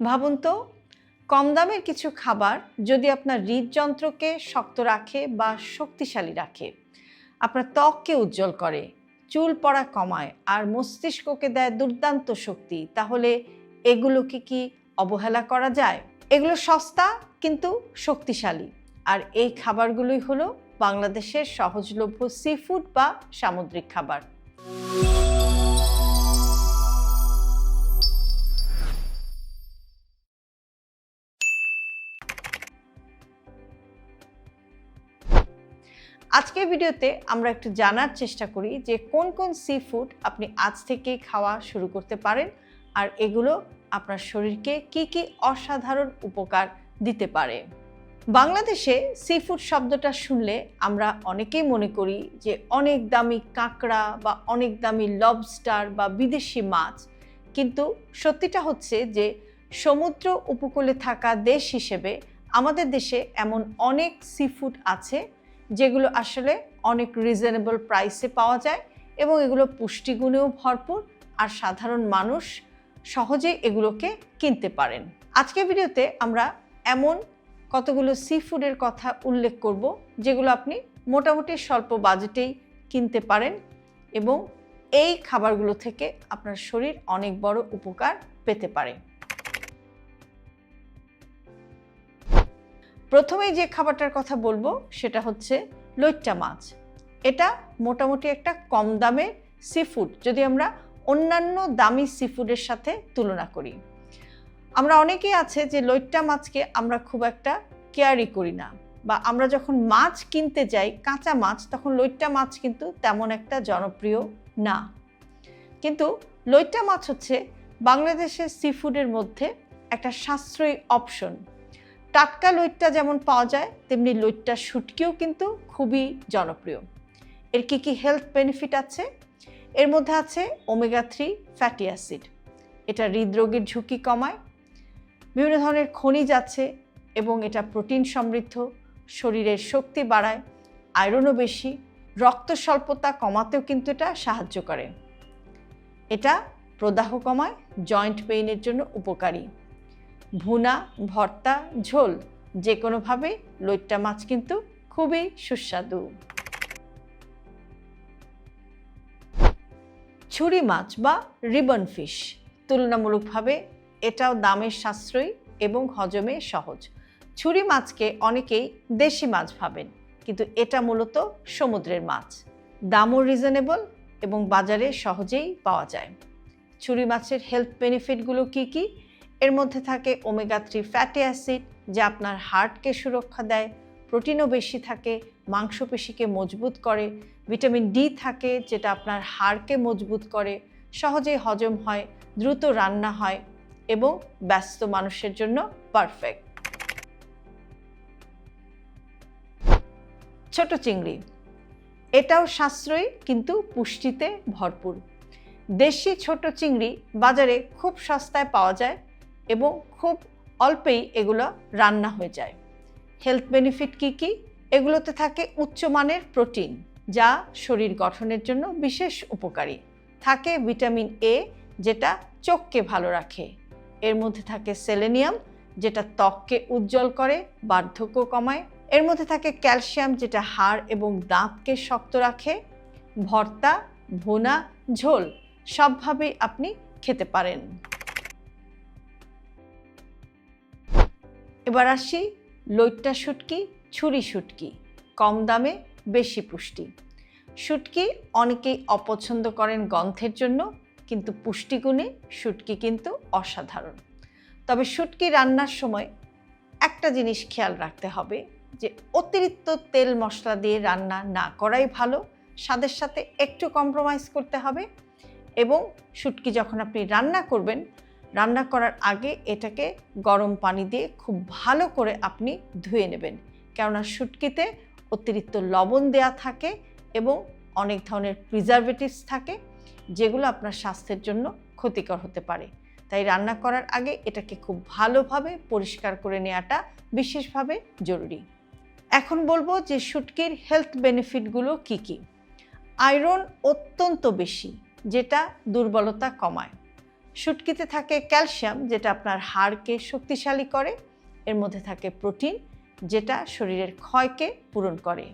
ভাবুন তো, কম দামের কিছু খাবার যদি আপনার হৃদযন্ত্রকে শক্ত রাখে বা শক্তিশালী রাখে, আপনার ত্বককে উজ্জ্বল করে, চুল পড়া কমায় আর মস্তিষ্ককে দেয় দুর্দান্ত শক্তি, তাহলে এগুলোকে কি অবহেলা করা যায়? এগুলো সস্তা কিন্তু শক্তিশালী। আর এই খাবারগুলোই হলো বাংলাদেশের সহজলভ্য সি ফুড বা সামুদ্রিক খাবার। আজকের ভিডিওতে আমরা একটু জানার চেষ্টা করি যে কোন কোন সি ফুড আপনি আজ থেকেই খাওয়া শুরু করতে পারেন আর এগুলো আপনার শরীরকে কি কি অসাধারণ উপকার দিতে পারে। বাংলাদেশে সি ফুড শব্দটা শুনলে আমরা অনেকেই মনে করি যে অনেক দামি কাঁকড়া বা অনেক দামি লবস্টার বা বিদেশি মাছ, কিন্তু সত্যিটা হচ্ছে যে সমুদ্র উপকূলে থাকা দেশ হিসেবে আমাদের দেশে এমন অনেক সি ফুড আছে যেগুলো আসলে অনেক রিজনেবল প্রাইসে পাওয়া যায় এবং এগুলো পুষ্টিগুণেও ভরপুর আর সাধারণ মানুষ সহজেই এগুলোকে কিনতে পারেন। আজকের ভিডিওতে আমরা এমন কতগুলো সি ফুডের কথা উল্লেখ করব যেগুলো আপনি মোটামুটি স্বল্প বাজেটেই কিনতে পারেন এবং এই খাবারগুলো থেকে আপনার শরীর অনেক বড় উপকার পেতে পারে। প্রথমেই যে খাবারটার কথা বলব, সেটা হচ্ছে লইট্টা মাছ। এটা মোটামুটি একটা কম দামের সি ফুড যদি আমরা অন্যান্য দামি সি ফুডের সাথে তুলনা করি। আমরা অনেকেই আছে যে লইট্টা মাছকে আমরা খুব একটা কেয়ারই করি না, বা আমরা যখন মাছ কিনতে যাই, কাঁচা মাছ, তখন লইট্টা মাছ কিন্তু তেমন একটা জনপ্রিয় না। কিন্তু লইট্টা মাছ হচ্ছে বাংলাদেশের সি ফুডের মধ্যে একটা সাশ্রয়ী অপশন টাটকা লইট্টা যেমন পাওয়া যায়, তেমনি লইট্টা শুটকিও কিন্তু খুবই জনপ্রিয়। এর কি কি হেলথ বেনিফিট আছে? এর মধ্যে আছে ওমেগা থ্রি ফ্যাটি অ্যাসিড এটা হৃদরোগের ঝুঁকি কমায়, বিভিন্ন ধরনের খনিজ আছে এবং এটা প্রোটিন সমৃদ্ধ, শরীরের শক্তি বাড়ায় আয়রনও বেশি, রক্ত স্বল্পতা কমাতেও কিন্তু এটা সাহায্য করে। এটা প্রদাহ কমায় জয়েন্ট পেইনের জন্য উপকারী। ভুনা, ভর্তা, ঝোল যে কোনোভাবে লইট্টা মাছ কিন্তু খুবই সুস্বাদু। ছুরি মাছ বা রিবন ফিশ, তুলনামূলকভাবে এটাও দামের সাশ্রয়ী এবং হজমে সহজ। ছুরি মাছকে অনেকেই দেশি মাছ ভাবেন, কিন্তু এটা মূলত সমুদ্রের মাছ। দামও রিজনেবল এবং বাজারে সহজেই পাওয়া যায়। ছুরি মাছের হেলথ বেনিফিটগুলো কি কী? এর মধ্যে থাকে ওমেগা থ্রি ফ্যাটি অ্যাসিড যা আপনার হার্টকে সুরক্ষা দেয়, প্রোটিনও বেশি থাকে, মাংসপেশিকে মজবুত করে, ভিটামিন ডি থাকে, যেটা আপনার হাড়কে মজবুত করে, সহজেই হজম হয়, দ্রুত রান্না হয় এবং ব্যস্ত মানুষের জন্য পারফেক্ট ছোট চিংড়ি, এটাও সাশ্রয়ী কিন্তু পুষ্টিতে ভরপুর। দেশি ছোট চিংড়ি বাজারে খুব সস্তায় পাওয়া যায় এবং খুব অল্পেই এগুলো রান্না হয়ে যায়। হেলথ বেনিফিট কি কি? এগুলোতে থাকে উচ্চমানের প্রোটিন, যা শরীর গঠনের জন্য বিশেষ উপকারী। থাকে ভিটামিন এ যেটা চোখকে ভালো রাখে। এর মধ্যে থাকে সেলেনিয়াম যেটা ত্বককে উজ্জ্বল করে বার্ধক্য কমায়। এর মধ্যে থাকে ক্যালসিয়াম যেটা হাড় এবং দাঁতকে শক্ত রাখে। ভর্তা, ভুনা, ঝোল, সবভাবেই আপনি খেতে পারেন। এবার আসি লইট্টা শুটকি ছুরি শুটকি কম দামে বেশি পুষ্টি। শুটকি অনেকেই অপছন্দ করেন গন্ধের জন্য, কিন্তু পুষ্টিগুণে শুটকি কিন্তু অসাধারণ। তবে শুটকি রান্নার সময় একটা জিনিস খেয়াল রাখতে হবে, যে অতিরিক্ত তেল মশলা দিয়ে রান্না না করাই ভালো, স্বাদের সাথে একটু কম্প্রোমাইজ করতে হবে এবং শুটকি যখন আপনি রান্না করবেন রান্না করার আগে এটাকে গরম পানি দিয়ে খুব ভালো করে আপনি ধুয়ে নেবেন। কেননা শুটকিতে অতিরিক্ত লবণ দেয়া থাকে এবং অনেক ধরনের প্রিজারভেটিভস থাকে, যেগুলো আপনার স্বাস্থ্যের জন্য ক্ষতিকর হতে পারে। তাই রান্না করার আগে এটাকে খুব ভালোভাবে পরিষ্কার করে নেওয়াটা বিশেষভাবে জরুরি। এখন বলব যে শুটকির হেলথ বেনিফিটগুলো কি কি? আয়রন অত্যন্ত বেশি, যেটা দুর্বলতা কমায়। শুটকিতে থাকে ক্যালসিয়াম, যেটা আপনার হাড়কে শক্তিশালী করে। এর মধ্যে থাকে প্রোটিন, যেটা শরীরের ক্ষয়কে পূরণ করে।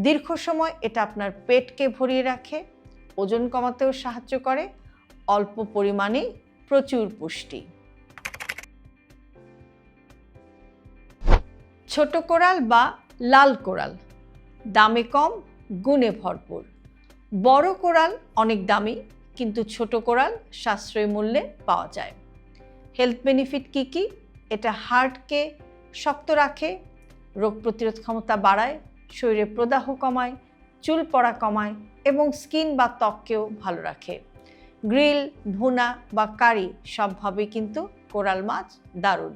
দীর্ঘ সময় এটা আপনার পেটকে ভরিয়ে রাখে, ওজন কমাতেও সাহায্য করে, অল্প পরিমাণেই প্রচুর পুষ্টি। ছোট কোরাল বা লাল কোরাল, দামে কম, গুণে ভরপুর। বড় কোরাল অনেক দামি কিন্তু ছোট কোরাল সাশ্রয় মূল্যে পাওয়া যায়। হেলথ বেনিফিট কি কি? এটা হার্টকে শক্ত রাখে, রোগ প্রতিরোধ ক্ষমতা বাড়ায়, শরীরে প্রদাহ কমায়, চুল পড়া কমায় এবং স্কিন বা ত্বককেও ভালো রাখে। গ্রিল ভুনা বা কারি সবভাবেই কিন্তু কোরাল মাছ দারুণ।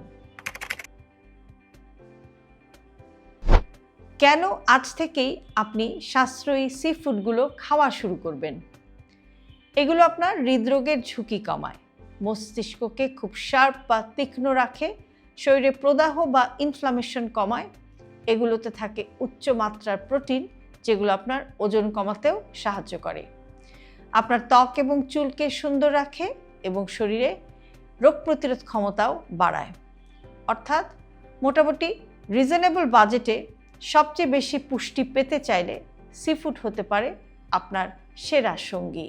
কেন আজ থেকেই আপনি সাশ্রয়ী সি ফুডগুলো খাওয়া শুরু করবেন? এগুলো আপনার হৃদরোগের ঝুঁকি কমায়। মস্তিষ্ককে খুব শার্প বা তীক্ষ্ণ রাখে, শরীরে প্রদাহ বা ইনফ্লামেশন কমায়। এগুলোতে থাকে উচ্চ মাত্রার প্রোটিন, যেগুলো আপনার ওজন কমাতেও সাহায্য করে। আপনার ত্বক এবং চুলকে সুন্দর রাখে এবং শরীরে রোগ প্রতিরোধ ক্ষমতাও বাড়ায়। অর্থাৎ মোটামুটি রিজনেবল বাজেটে সবচেয়ে বেশি পুষ্টি পেতে চাইলে সিফুড হতে পারে আপনার সেরা সঙ্গী।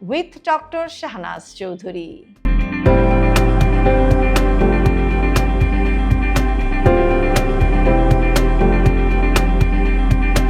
with Dr. Shahnaz Choudhury.